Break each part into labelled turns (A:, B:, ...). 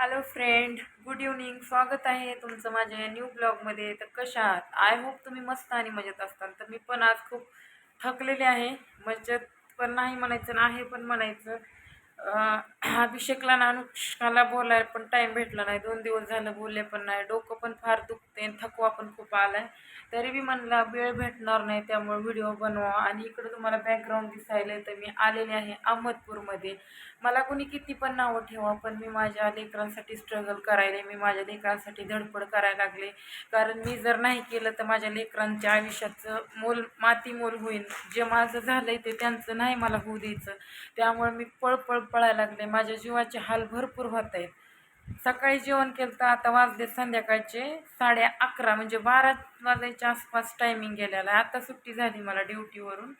A: Hello friend good evening स्वागत आहे तुमचं माझ्या न्यू ब्लॉगमध्ये तर कशा आहात? आय होप तुम्ही मस्त आणि मजेत असताल. तर मी पण आज खूप थकलेले आहे. मजेत पण नाही म्हणायचं आणि पण म्हणायचं. अभिषेकला ना अनुष्काला बोलाय पण टाईम भेटला नाही. दोन दिवस झालं बोलले पण नाही. डोकं पण फार दुखते थकवा पण खूप आला आहे तरी बी म्हणला वेळ भेटणार नाही त्यामुळे व्हिडिओ बनवा. आणि इकडं तुम्हाला बॅकग्राऊंड दिसायला तर मी आलेले आहे अहमदपूरमध्ये. मला कोणी किती पण नावं ठेवा पण मी माझ्या लेकरांसाठी स्ट्रगल करायला मी माझ्या लेकरांसाठी धडपड करायला लागले. कारण मी जर नाही केलं तर माझ्या लेकरांच्या आयुष्याचं मोल माती मोल होईल. जे माझं झालं आहे ते त्यांचं नाही मला होऊ द्यायचं. त्यामुळे मी पळपळ पळायला लागले. माझ्या जीवाचे हाल भरपूर होत आहेत. सकाळी जेवण केलं तर आता वाजले संध्याकाळचे साडे अकरा म्हणजे बारा वाजायच्या आसपास टायमिंग गेलेला आहे. आता सुट्टी झाली मला ड्युटीवरून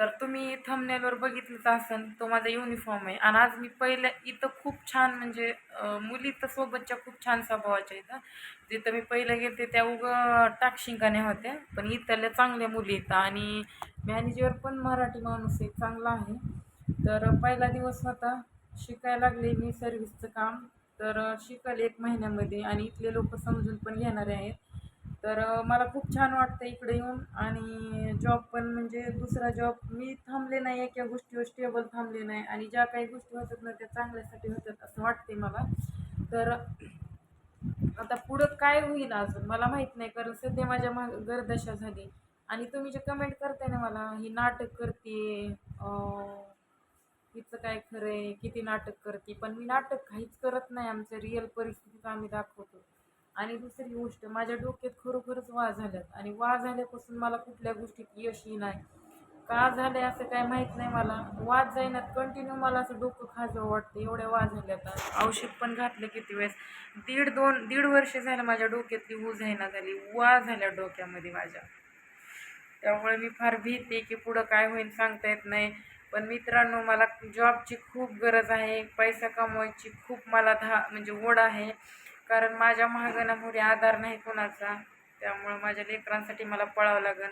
A: तर तुम्ही थंबनेलवर बघितलंच असेल तो माझा युनिफॉर्म आहे. आणि आज मी पहिलं इथं खूप छान म्हणजे मुली तर सोबतच्या खूप छान स्वभावाच्या इथं जिथं मी पहिलं गेले त्या उग टाकशिंकाने होत्या. पण इथल्या चांगल्या मुली इथं आणि मॅनेजर पण मराठी माणूस आहे चांगला आहे. तर पहिला दिवस होता शिकायला लागले मी सर्व्हिसचं काम. तर शिकल एक महिन्यामध्ये आणि इथले लोक समजून पण घेणारे आहेत. तर मला खूप छान वाटतं इकडे येऊन. आणि जॉब पण म्हणजे दुसरा जॉब मी थांबले नाही आहे किंवा गोष्टीवर स्टेबल थांबले नाही. आणि ज्या काही गोष्टी होतात ना त्या चांगल्यासाठी होतात असं वाटते मला. तर आता पुढं काय होईल अजून? मला माहीत नाही कारण सध्या माझ्या मा गरदशा झाली. आणि तुम्ही जे कमेंट करताय ना मला ही नाटक करते हिचं काय खरं आहे किती नाटक करते. पण मी नाटक काहीच करत नाही. आमच्या रिअल परिस्थितीत आम्ही दाखवतो. आणि दुसरी गोष्ट माझ्या डोक्यात खरोखरच वा झाल्यात. आणि वा झाल्यापासून मला कुठल्या गोष्टीत यशही नाही. का झालंय असं काय माहीत नाही मला. वाद जाईनात कंटिन्यू मला असं डोकं खाजं वाटतं एवढ्या वाद झाल्यात. औषध पण घातलं किती वेळेस. दीड दोन दीड वर्ष झालं माझ्या डोक्यातली ऊज ना झाली वा झाल्या डोक्यामध्ये माझ्या. त्यामुळे मी फार भीते की पुढं काय होईल सांगता येत नाही. पण मित्रांनो मला जॉबची खूप गरज आहे पैसा कमवायची खूप मला धा म्हणजे ओढ आहे. कारण माझ्या महागणामुळे आधार नाही कोणाचा. त्यामुळं माझ्या लेकरांसाठी मला पळावं लागेल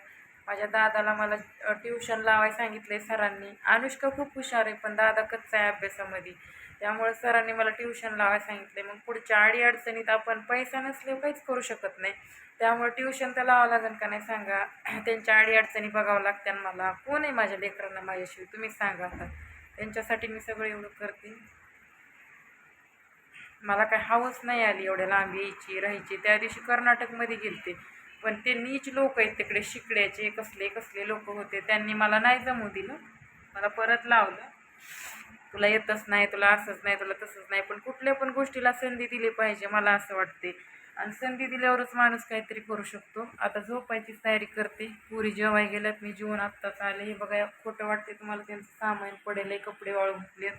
A: माझ्या दादाला मला ट्युशन लावायला सांगितले सरांनी. अनुष्का खूप हुशार आहे पण दादा कच्चा आहे अभ्यासामध्ये. त्यामुळं सरांनी मला ट्युशन लावायला सांगितले मग पुढच्या आडी अडचणीत आपण पैसा नसले काहीच करू शकत नाही. त्यामुळे ट्युशन तर लावावं लागेल का नाही सांगा. त्यांच्या आडी अडचणी बघावं लागत्या मला. कोण आहे माझ्या लेकरांना माझ्याशिवाय? तुम्हीच सांगा आता. त्यांच्यासाठी मी सगळं एवढं करते. मला काय हवंच नाही आली एवढ्या लांब यायची राहायची. त्या दिवशी कर्नाटकमध्ये गेलते. पण ते नीच लोक आहेत तिकडे शिकड्याचे कसले कसले लोक होते. त्यांनी मला नाही जमू दिलं. मला परत लावलं. तुला येतच नाही तुला असंच नाही तुला तसंच नाही. पण कुठल्या पण गोष्टीला संधी दिली पाहिजे मला असं वाटते. आणि संधी दिल्यावरच माणूस काहीतरी करू शकतो. आता झोपायचीच तयारी करते. पुरी जेवाय गेल्यात मी जीवन आत्ताच आले. हे बघा खोटं वाटते तुम्हाला त्यांचं सामान पडेल आहे, कपडे वाळून घातलेत.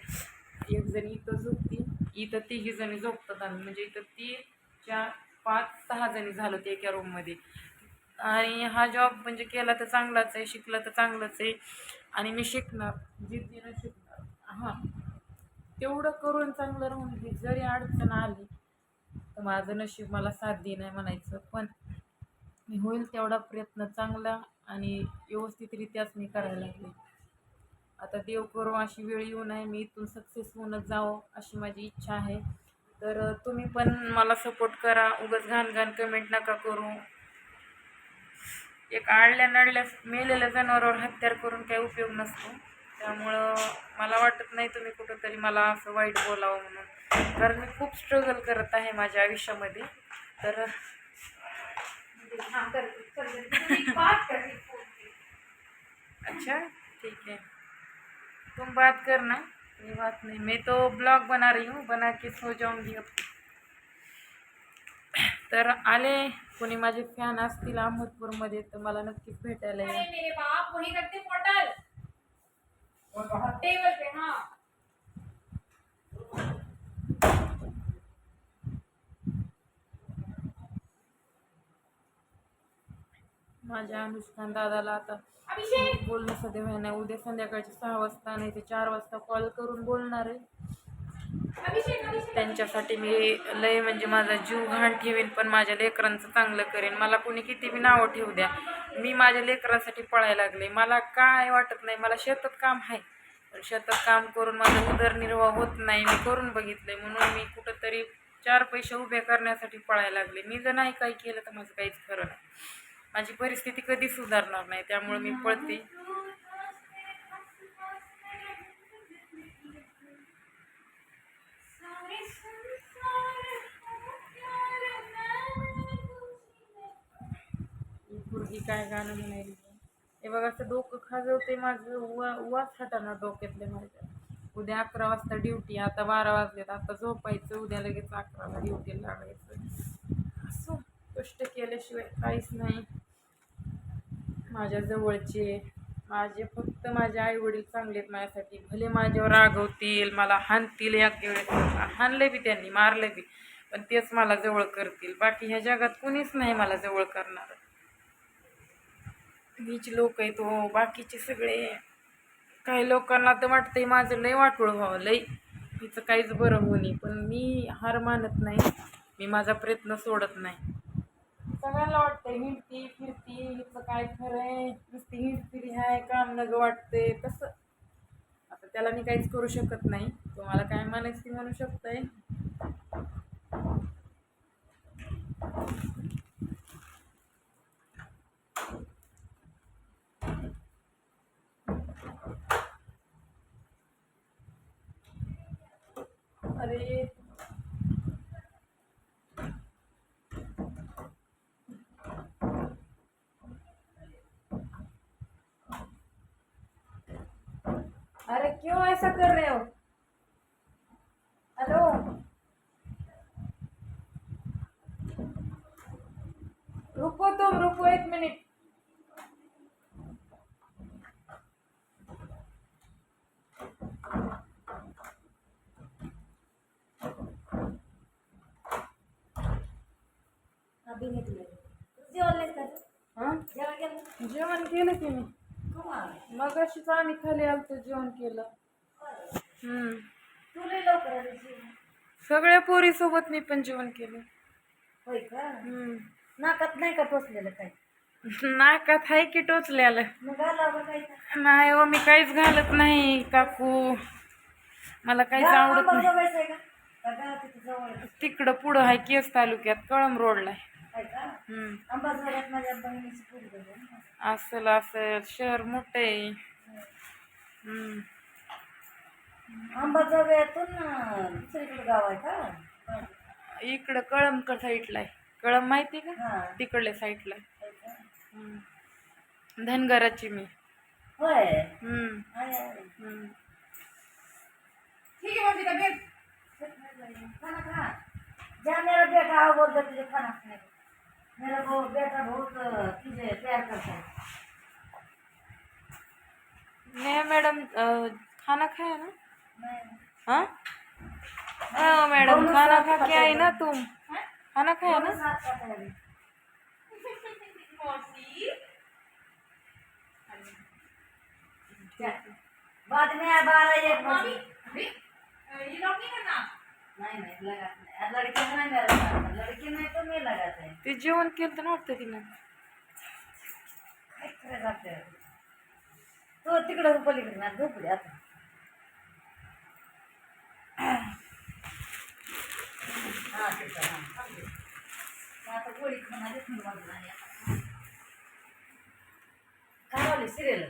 A: एक जण इथं झोपतील. इथं तिघी जणी झोपतात आम्ही म्हणजे इथं ती चार पाच सहा जणी झालं ते एका रूममध्ये आणि हा जॉब म्हणजे केला तर चांगलाच आहे शिकला तर चांगलंच आहे. आणि मी शिकणार जिद्दीनं शिकणार. हां. तेवढं करून चांगलं राहून दे जरी अडचण आली तर माझं नशीब मला साथ दे नाही म्हणायचं पण मी होईल तेवढा प्रयत्न चांगला आणि व्यवस्थितरित्याच मी करायला लागले. आता देव करू अशी वेळ येऊ नये मी इथून सक्सेस होऊनच जावं अशी माझी इच्छा आहे. तर तुम्ही पण मला सपोर्ट करा. उगाच घाण घाण कमेंट नका करू. एक आडल्या नडल्या मेलेल्या जनावरावर हत्यार करून काही उपयोग नसतो. त्यामुळं मला वाटत नाही तुम्ही कुठंतरी मला असं वाईट बोलावं म्हणून. कारण मी खूप स्ट्रगल करत आहे माझ्या आयुष्यामध्ये. तर अच्छा ठीक है तुम बात करना ये बात नहीं। मैं तो ब्लॉग बना रही हूँ बना के सो जाऊँगी अब। तर आले कोणी माझे फॅन असतील अहमदपूरमध्ये तर मला नक्कीच भेटायला या.
B: अरे मेरे बाप वही रखते पोर्टल टेबल पे हाँ.
A: माझ्या अनुष्कान दादाला आता बोलणं सध्या व्हाय नाही उद्या संध्याकाळचे सहा वाजता नाही ते चार वाजता कॉल करून बोलणार आहे. त्यांच्यासाठी मी लय म्हणजे माझा जीव घाण ठेवीन पण माझ्या लेकरांचं चांगलं करेन. मला कोणी किती बी नावं ठेवू द्या. मी माझ्या लेकरांसाठी पळायला लागले. मला काय वाटत नाही मला शेतात काम आहे. पण शेतात काम करून माझा उदरनिर्वाह होत नाही. मी करून बघितलंय. म्हणून मी कुठंतरी चार पैसे उभे करण्यासाठी पळायला लागले. मी जर नाही काही केलं तर माझं काहीच खरं नाही. माझी परिस्थिती कधी सुधारणार नाही त्यामुळे मी पळते. ही काय गाणं म्हणायली? हे बघा असं डोकं खाजवते माझं उवा वास हटाना डोक्यातले माझ्या. उद्या अकरा वाजता ड्युटी आता बारा वाजलेत आता झोपायचं उद्या लगेच अकराला ड्युटीला लागायचं. असं कष्ट केल्याशिवाय काहीच नाही. माझ्या जवळचे. माझे फक्त माझे आई वडील चांगले आहेत माझ्यासाठी. भले माझ्यावर रागवतील मला हाणतील या वेळेस. हाणले बी त्यांनी मारले बी. पण तेच मला जवळ करतील. बाकी ह्या जगात कुणीच नाही मला जवळ करणार. मीच लोक आहेत हो बाकीचे सगळे. काही लोकांना तर वाटतंय माझं लय वाटोळ व्हावं लय. हिचं काहीच बरं होणी पण मी हार मानत नाही. मी माझा प्रयत्न सोडत नाही. सगळ्यांना वाटतंय हिंडती फिरती हिचं काय खरं आहे नुसती हिंडती हाय काम नग वाटते तसं. आता त्याला मी काहीच करू शकत नाही. तुम्हाला काय म्हणायचं ती म्हणू शकताय. अरे अरे क्यों ऐसा कर रहे हो? हेलो? रुको तुम रुको एक मिनट।
C: अभी निकले जेवण केलं?
A: जेवण केलं की मी. मग अशीच आम्ही खाली आलतो जेवण केलं.
C: लवकर
A: सगळ्या पोरी सोबत मी पण जेवण केलं.
C: होय का? नाकात नाही का टोचलेलं काय
A: नाकात हाय की टोचल्याला नाही हो मी काहीच घालत नाही काकू. मला काहीच आवडत नाही? तिकडं पुढं आहे केस तालुक्यात कळम रोडला. असेल असेल शहर मोठं आहे.
C: अंबाजोगातून अं, दुसरीकडे गाव आहे का
A: इकडं कळमकड साईडला आहे कळम माहिती आहे का
C: हा
A: तिकडल्या साईडला आहे.
C: आहे?
A: हम्म. धनगराची मी
C: होय. आहे, आहे.
B: ठीक है मम्मी तबीयत
C: खाना खा जा मेरा बेटा आओ बोल दे तुझे खाना खाने को। मेरा वो बेटा बहुत चीजें प्यार करता है
A: नहीं मैडम अ, खाना खाया ना
C: मैं
A: हाँ? हाँ मैडम
C: दोनों
A: खाना
C: साथ
A: खा के
C: खाते
A: आई
C: हैं।
A: ना तुम। खाना खाया
C: दोनों
A: ना
C: साथ खाता है अभी।
B: मौसी।
C: जा। बाद में आ बारह एक
B: मम्मी
C: बजे
B: अभी ये लॉक नहीं करना
C: नहीं नहीं लगाते नहीं। अब लड़के में नहीं मेरा साथ लड़के में तो नहीं लगाते हैं
A: ते जेवण केलं तर वाटतं तिनं
C: काय खरं जाते तो तिकडं पलीकडे ना झोपली आता गोळी. काय लावली सिरियल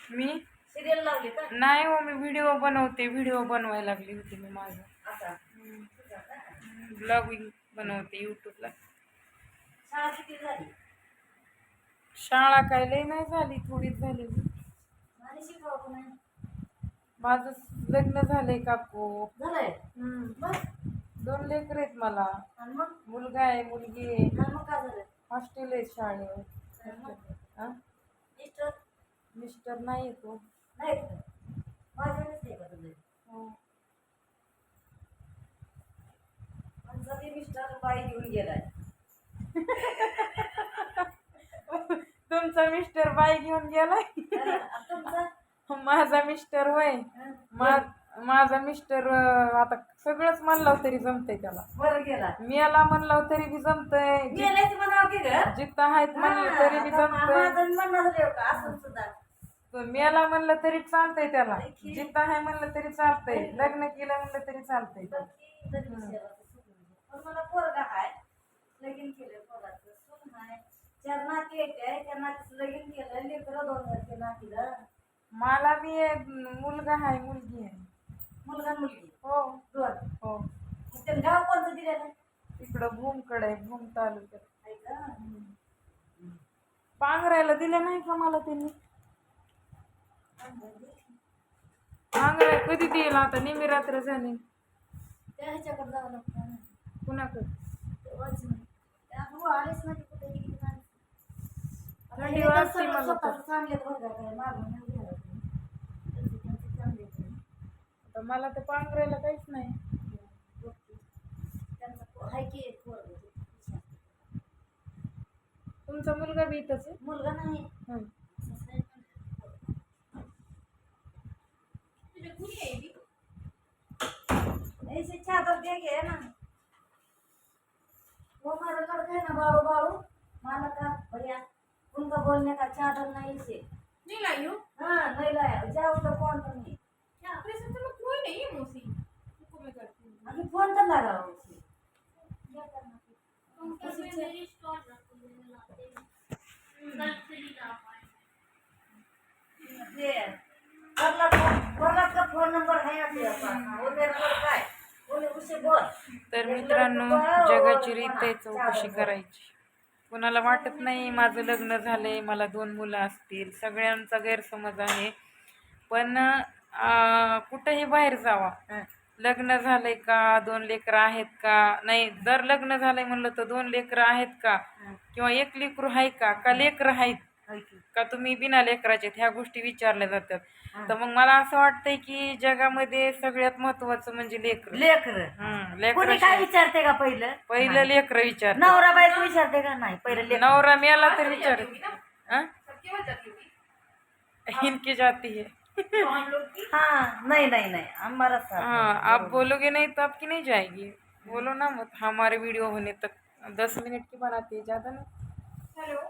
A: मी
C: सिरियल लावली का
A: नाही हो मी व्हिडिओ बनवते व्हिडिओ बनवायला लागली होती मी माझं? ब्लॉगिंग बनवते यूट्यूबला
C: शाळा किती झाली
A: शाळा काय लय नाही झाली थोडीच झाली
C: आणि शिकवा पण नाही
A: माझं लग्न झालंय काकू
C: झालंय
A: हम्म.
C: बस
A: दोन लेकर आहेत मला.
C: आणि मग?
A: मुलगा आहे मुलगी आहे.
C: आणि मग काय झालं?
A: हॉस्टेल आहे शाळेवर हा?
C: मिस्टर?
A: मिस्टर नाही येतो
C: नाही माझ्यानेच नाही का तुझे
A: हो.
C: आमचा मिस्टर बाई घेऊन गेलाय.
A: तुमचा मिस्टर बाई घेऊन गेलाय?
C: तुमचा?
A: माझा मिस्टर होय.
C: हं?
A: मा- माझा मिस्टर आता सगळंच म्हणलं तरी जमतंय त्याला.
C: बरं गेला.
A: मी याला म्हणलं तरी बी जमतंय. जिथं आहेत म्हणलं तरी बी जमतंय.
C: असं मी
A: याला म्हणलं तरी चालतंय त्याला. जिथं आहे म्हणलं तरी चालतंय. लग्न केलं म्हणलं तरी चालतंय.
C: मला पोरगा लगीन केलं आहे लगीन केलं लेकरं
A: मला बी मुलगा आहे मुलगी आहे
C: मुलगा मुलगी.
A: हो.
C: दोन.
A: हो.
C: मग गाव कोणतं दिलेलं?
A: इकडं भूमकडे भूम तालुक्यात.
C: आहे का?
A: पांघरायला दिलं नाही का मला त्यांनी? पांघराय कधी देईल आता? नेहमी रात्र झाली.
C: त्या ह्याच्याकडे जावं लागतं ना.
A: कुणाकडे?
C: तेव्हाच नाही. त्या आलेच नाही कुठे गेली नाही. आता
A: थंडी
C: हे तर
A: वाजते
C: सगळं
A: मला तर.
C: स्वतःचं चांगले बरं का काय मागून नाही घ्यायला लागलं. त्यांचे त्यांचे चांगले आहेत.
A: आता मला तर पांघरायला काहीच नाही
C: हाय की एक पोरगं.
A: तुमचा मुलगा बी इथंच आहे
C: मुलगा नाही
A: हं.
C: सासरे पण पोरगं.
B: तुझ्या कुणी आहे बी?
C: ऐसे चादर दे गे ना वो है ना बाळू बाळू माला का भैया उनका बोलने का चादर नहीं से
B: नहीं लाई हो
C: हाँ नहीं बोल
A: तर मित्रांनो जगाची रीत आहे चौकशी करायची. कोणाला वाटत नाही माझं लग्न झालंय मला दोन मुलं असतील सगळ्यांचा गैरसमज आहे. पण कुठंही बाहेर जावा. लग्न झालंय का? दोन लेकरं आहेत का? नाही जर लग्न झालंय म्हणलं तर दोन लेकरं आहेत का? किंवा एक लेकरू आहे का? का लेकरं आहेत? का. तुम्ही बिना लेकराचे ह्या गोष्टी विचारल्या जातात. तर मग मला असं वाटतंय की जगामध्ये सगळ्यात महत्वाचं म्हणजे लेकर.
C: लेकर. कोणी काय
A: लेकर
C: विचारते का पहिलं?
A: पहिलं लेकर विचार
C: नवरा बायको विचारते का? नाही पहिलं लेकर.
A: नवरा मेला तर विचार हाँ? इनकी जाती है
C: हाँ नहीं नहीं नहीं. हमारा साथ
A: हाँ आप बोलोगे नहीं तो आपकी नहीं जाएगी. बोलो ना मत हमारे वीडियो होने तक दस मिनिट की बनाती है ज़्यादा नाही.
B: हेलो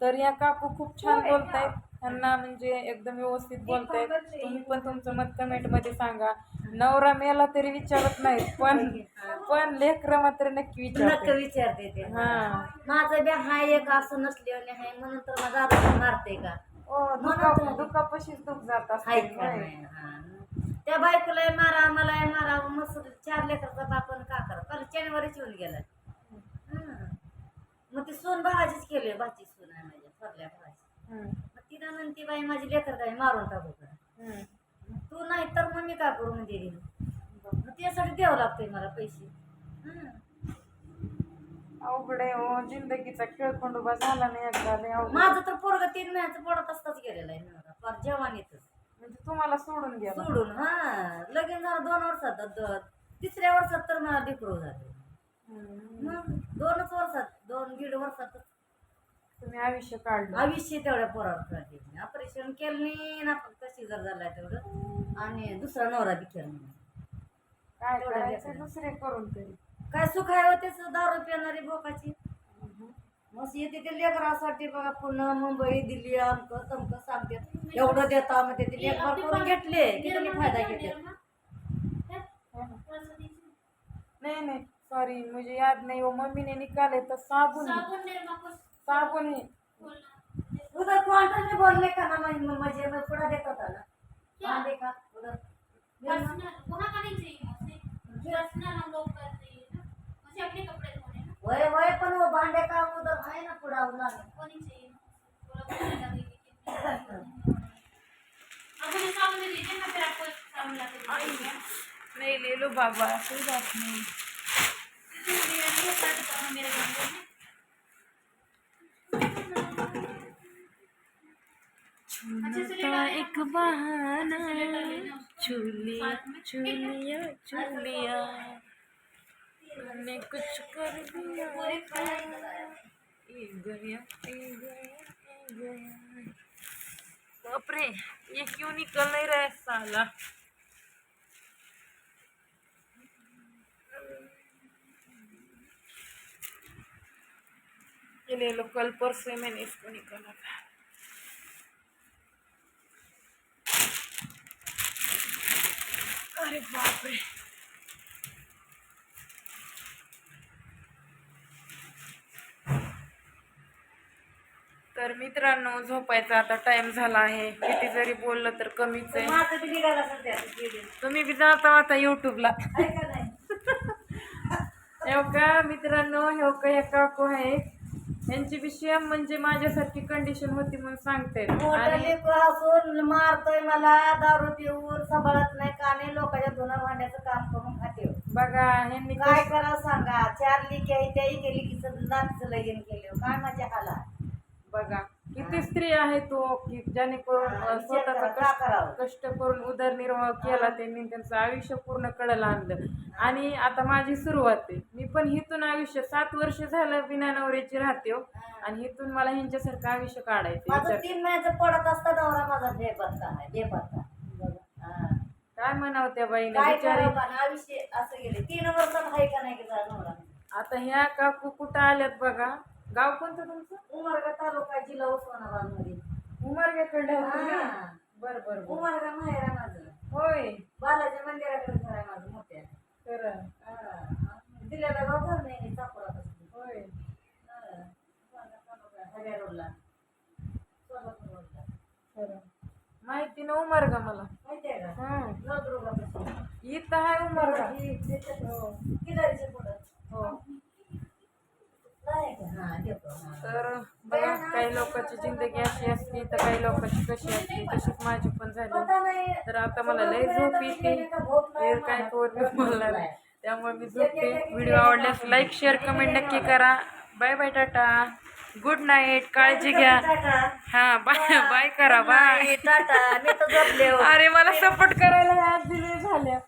A: तर या काकू खूप छान बोलतायत त्यांना म्हणजे एकदम व्यवस्थित बोलतायत. तुम्ही पण तुमचं मत कमेंटमध्ये सांगा. नवरा मेला तरी विचारत नाहीत पण पण लेकरं मात्र नक्की
C: नक्की
A: विचारते
C: विचारते ते.
A: हा.
C: माझं बी हाय एक असं नसल्याने हाय म्हणून तर माझा मारते का?
A: दुखा दुखापशीच दुख जात असते
C: का? हा. त्या बायकोला मारा मला मारा मस्त चार लेकरचा बापन का करा काल जानेवारीच येऊन गेला. हा. मग ती सोन भाजीच केली भाजी सोन आहे माझ्या थोरल्या भाजी मग तिला म्हणते बाई माझी लेकर काय मारून टाकू का? तू नाही तर मग मी काय करू म्हणजे मग त्यासाठी द्यावं लागतंय मला पैसे. हं.
A: अवघड आहे हो. जिंदगीचा खेळ खंडोबा झाला नाही एकदा लय अवघड.
C: माझं तर पोरग तीन महिन्याचं पडत असताच गेलेला आहे नवरा. फार जवानीतच
A: म्हणजे तुम्हाला सोडून गेला.
C: सोडून हा. लगीन झालं दोन वर्षात द- तिसऱ्या वर्षात तर मला डिप्रो झाले.
A: हम्म.
C: मग दोनच वर्षात दोन दीड वर्षात
A: तुम्ही आयुष्य काढलं.
C: आयुष्य तेवढ्या पोरावर काढले. ऑपरेशन केलं नाही ना फक्त सिजर झालाय तेवढं. आणि दुसरा नवरा बी केला नाही.
A: काय
C: तेवढं
A: करायचं?
C: लेकरं.
A: दुसरे करून तरी.
C: काय सुख आहे होतेच दारू पिणारी बोकाची मग येते ते लेकरासाठी बघा पुणे मुंबई दिल्ली अमकं तमकं सांगते एवढं देता मग ते लेकर करून घेतले किती फायदा घेते
A: नहीं नहीं सॉरी मुझे याद नहीं वो मम्मी ने निकाले तो साबुन. है।
B: साबुन मेरे माँ को
A: साबुन. है
B: खोलना
C: उधर क्वार्टर में बोलने का ना मैं मुझे मैं पूरा देखा था ना
B: क्या?
C: हाँ देखा उधर
B: पर्सनल वहाँ का नहीं चाहिए मुझे पर्सनल हम लोग करते ना अपने कपड़े धोने
C: वह वह पण वो भांडे का उधर है ना पूरा उधर।
B: वो नहीं चाहिए। अब मुझे साबुन दे दीजिए मैं फिर आपको साबुन ला के दूँगी।
A: नहीं ले लो बाबा कोई बात नहीं।
B: मेरा नहीं होता तो कहाँ मेरे घर में।
A: एक बहाना चूलिया चूलिया चूलिया मैंने कुछ कर दिया ए गया ए गया ए गया। बाप ये क्यों निकल नहीं रहा है साला? ये ले लो कल परसों मैंने इसको निकाला था। अरे बाप रे। मित्रांनो झोपायचा आता टाइम झाला आहे. किती जरी बोललं तर कमीच आहे. तुम्ही बी जाता आता युट्यूबला
C: का
A: हो का मित्रांनो हो का या काकू आहे. यांची सेम म्हणजे माझ्यासारखी कंडिशन होती म्हणून सांगते.
C: हसून मारतोय मला दारू पिऊन सांभाळत नाही का नाही लोकांच्या धुणं भांड्याचं काम करून खाते.
A: बघा ह्यांनी
C: काय करा सांगा? चार लिकी आहे त्या एके लिकीचं नातीचं लगीन केलं. काय मजा आला?
A: बघा किती स्त्री आहे तो की ज्याने करून स्वतःचा? कष्ट कष्ट करून उदरनिर्वाह केला त्यांनी त्यांचं आयुष्य पूर्ण कडेला आणलं. आणि आता माझी सुरुवात आहे. मी पण हिथून आयुष्य सात वर्ष झालं बिना नवऱ्याची राहते हो. आणि हिथून मला ह्यांच्यासारखं आयुष्य काढायचं
C: तीन महिन्याचं पडत असता नवरा माझा बेपत्ता आहे बेपत्ता. हा.
A: काय म्हणावं त्या बाईने?
C: आयुष्य असं गेले. तीन आहे का नाही नवरा?
A: आता ह्या काकू कुठं आल्यात बघा? गाव कोणतं तुमचं?
C: उमरगा तालुका जिल्हा उस्मानाबादमध्ये
A: उमरग्याकडे
C: हा.
A: बर बर बर.
C: उमरगा माहेर आहे माझं.
A: होय.
C: बालाजी मंदिराकडे घर आहे माझं मोठ्या.
A: खरं.
C: हा. दिलेला गाव घर नाही चापोरापासून.
A: होय.
C: रोडला. सोलापूर रोडला.
A: माहिती ना उमरगा मला.
C: माहिती आहे का?
A: हं.
C: नवदुर्गापासून
A: इथं आहे उमरगा.
C: किल्लारीच्या पुढं
A: हो
C: नाही का? हा, देतो, हा.
A: तर बघा काही लोकांची जिंदगी अशी असते तर काही लोकांची कशी असते तशीच माझी पण झाली. तर आता मला लय झोप येते. काय कवर मी बोलणार नाही. त्यामुळे मी झोपते. व्हिडिओ आवडल्यास लाईक शेअर कमेंट नक्की करा. Bye bye tata. Good night काळजी घ्या. हा बाय बाय करा बाय
C: टाटा. हो.
A: अरे मला सपोर्ट करायला झाल्या.